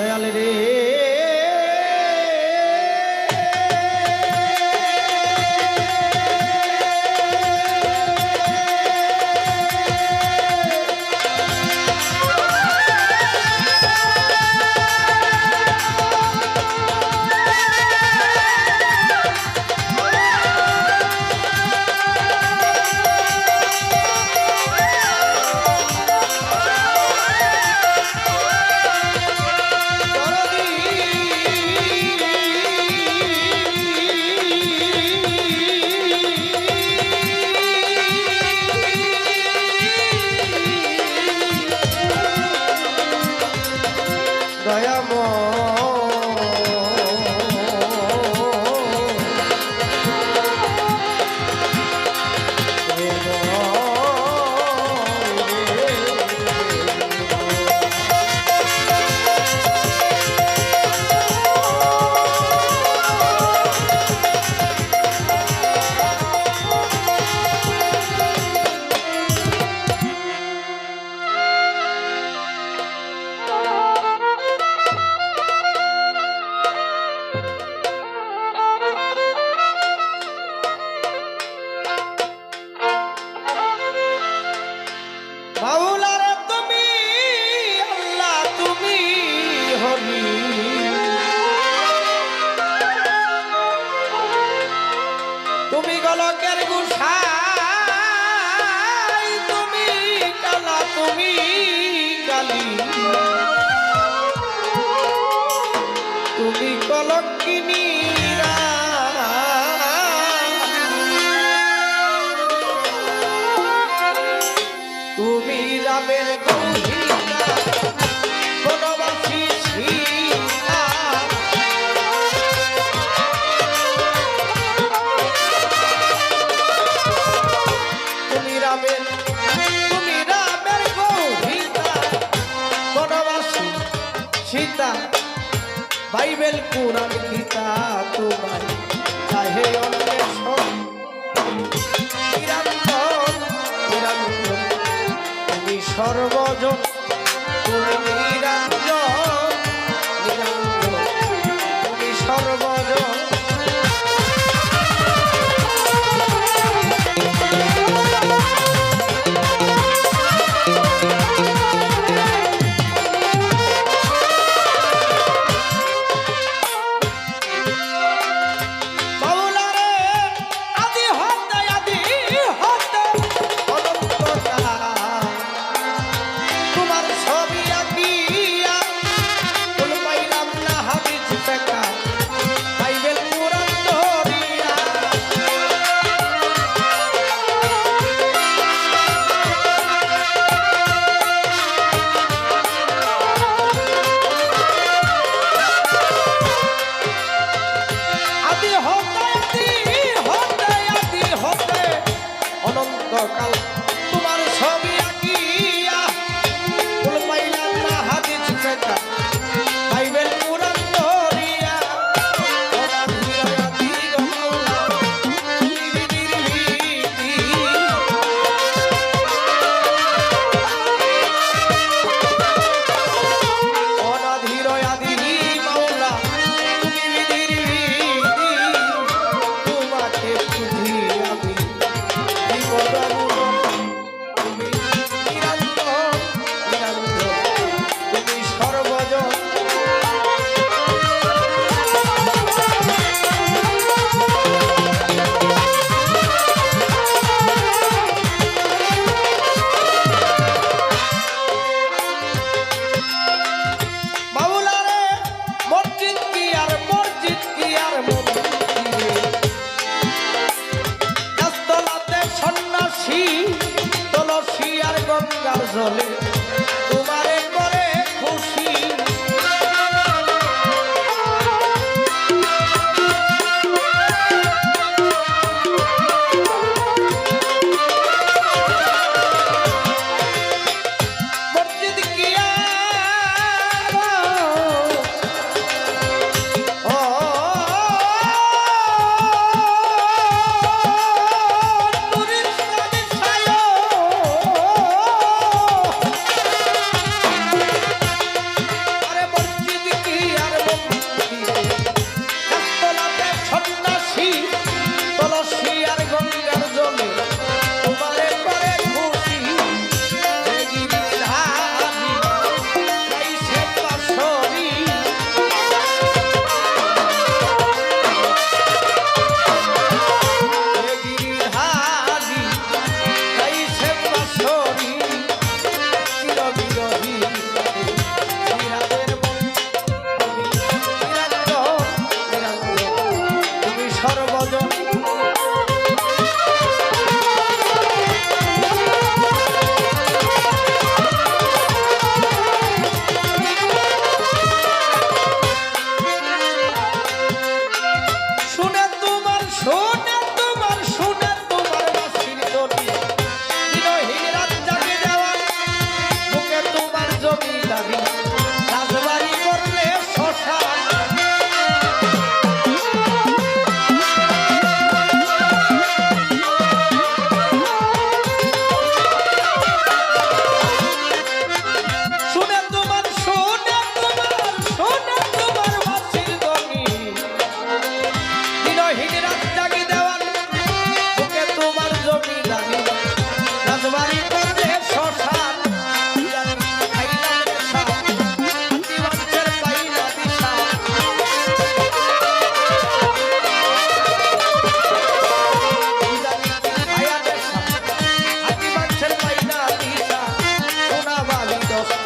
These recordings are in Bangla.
দয়াল রে মাওলারে তুমি আল্লাহ তুমি হরি তুমি গলকের গুসাই তুমি কালা তুমি কালী। বাইবেল কোরআন গীতা তোমার সর্বজন Rosolê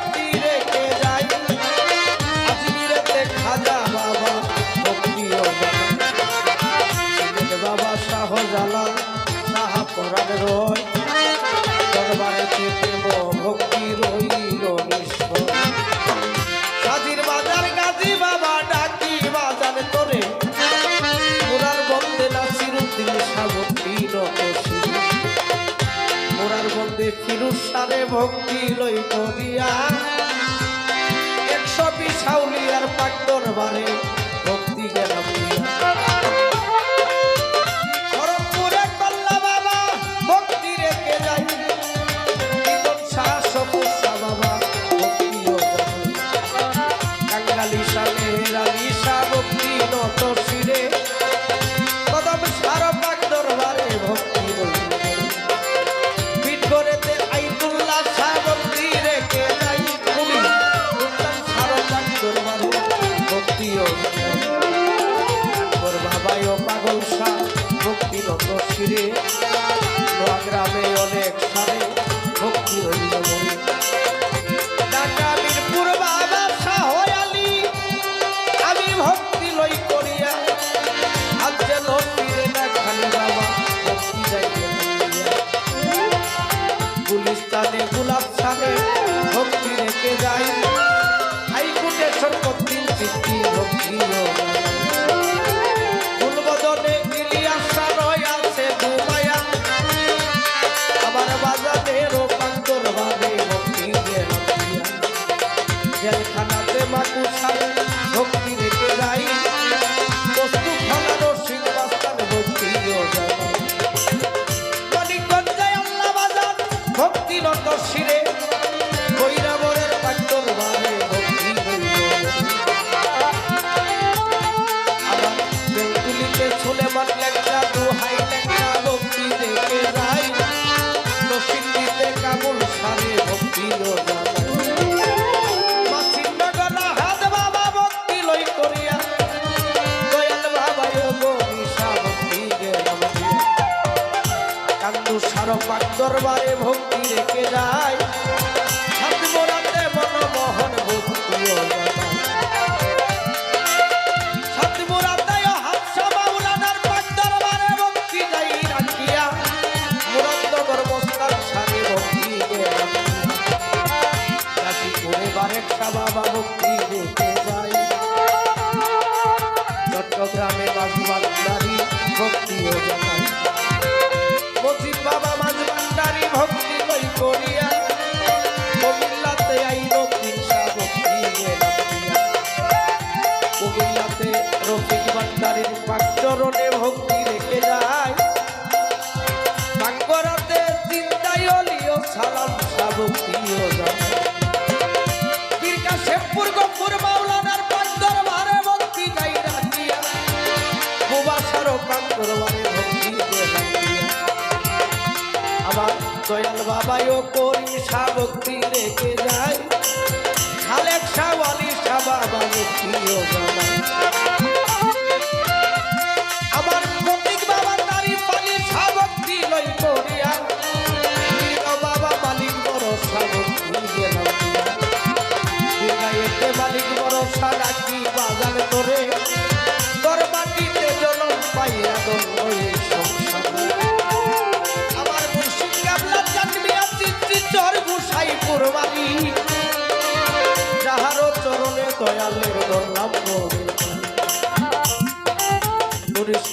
Happy ফিরুসারে ভক্তি লই করিয়া একশো পিছাউলিয়ার পাক দরবারে তুষারপাক দরবারে ভক্তি রেখে যায়। সাত মোরাতে মনমোহন ভক্তি সবাইও করি সাবক্তি রেখে যায় খালেক সাবালি সাবা বাবু প্রিয় আমার ফটিক বাবা নারী পালি সাবক্তি লই সারা কি বাজার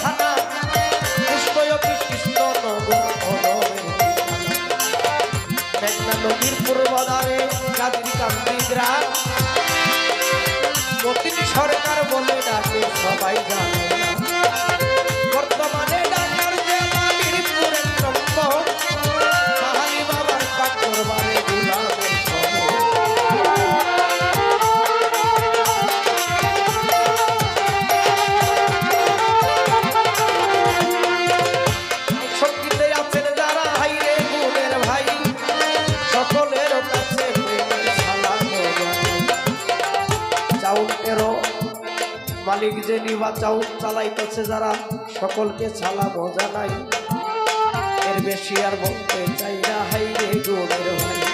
থানা পুষ্পয়তী কৃষ্ণনগর অনরের ঠিকানা। মেঘনা নদীর পূর্বদারে কাদির কান্দি গ্রাম সরকার বলে ডাকে, সবাই জানে। মালিক যে নির্বাচন চালাইতেছে যারা, সকলকে ছালা বোঝা নাই। এর বেশি আর বলতে চাই না। হাই রে গোড়ের ভাই